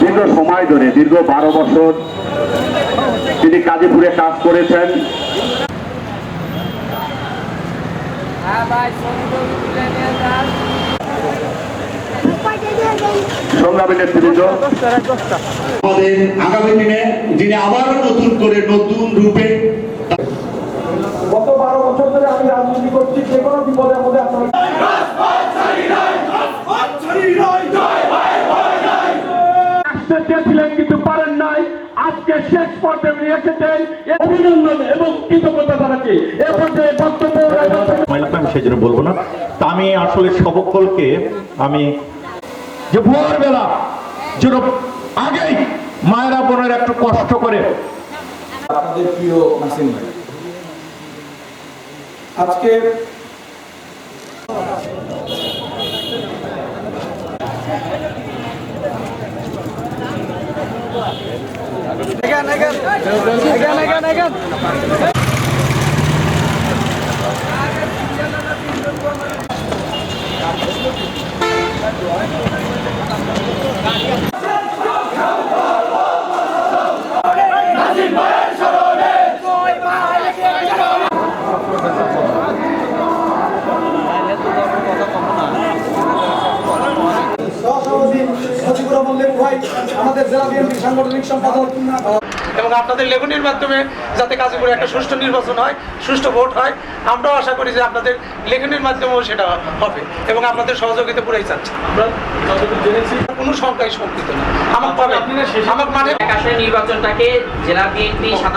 দীর্ঘ সময় ধরে, দীর্ঘ বারো বছর তিনি কাজীপুরে কাজ করেছেন। আগামী দিনে যিনি আবার নতুন করে নতুন রূপে করছি যে কোনো বিপদের মধ্যে আপনারা আসতে চেয়েছিলেন কিন্তু পারেন নাই। আজকে শেষ পর্যায়ে নিয়ে এসেছেন। অভিনন্দন এবং কৃতজ্ঞতা জানাচ্ছি। এ পর্যায়ে বক্তব্য আমি সেই জন্য বলব না। তা আমি আসলে সকলকে আমি যে ভোরবেলা যেন আগেই মায়েরা বোনের একটু কষ্ট করে আপনাদের প্রিয় নাসিম ভাই আজকে সহসভাপতি ভাই আমাদের জেলা বিএনপি সাংগঠনিক সম্পাদক এবং আপনাদের লেখনির মাধ্যমে যাতে কাজীপুরে একটা সুষ্ঠু নির্বাচন হয় সুষ্ঠু ভোট হয় আমরাও আশা করি যে আপনাদের লেখনির মাধ্যমেও সেটা হবে এবং আপনাদের সহযোগিতা পুরাই চাচ্ছি। আমরা যতটুকু জেনেছি কোনো সংখ্যায় শঙ্কিত না। আমার আমার মাঠে আসলে নির্বাচনটাকে জেলা বিএনপি সাধারণ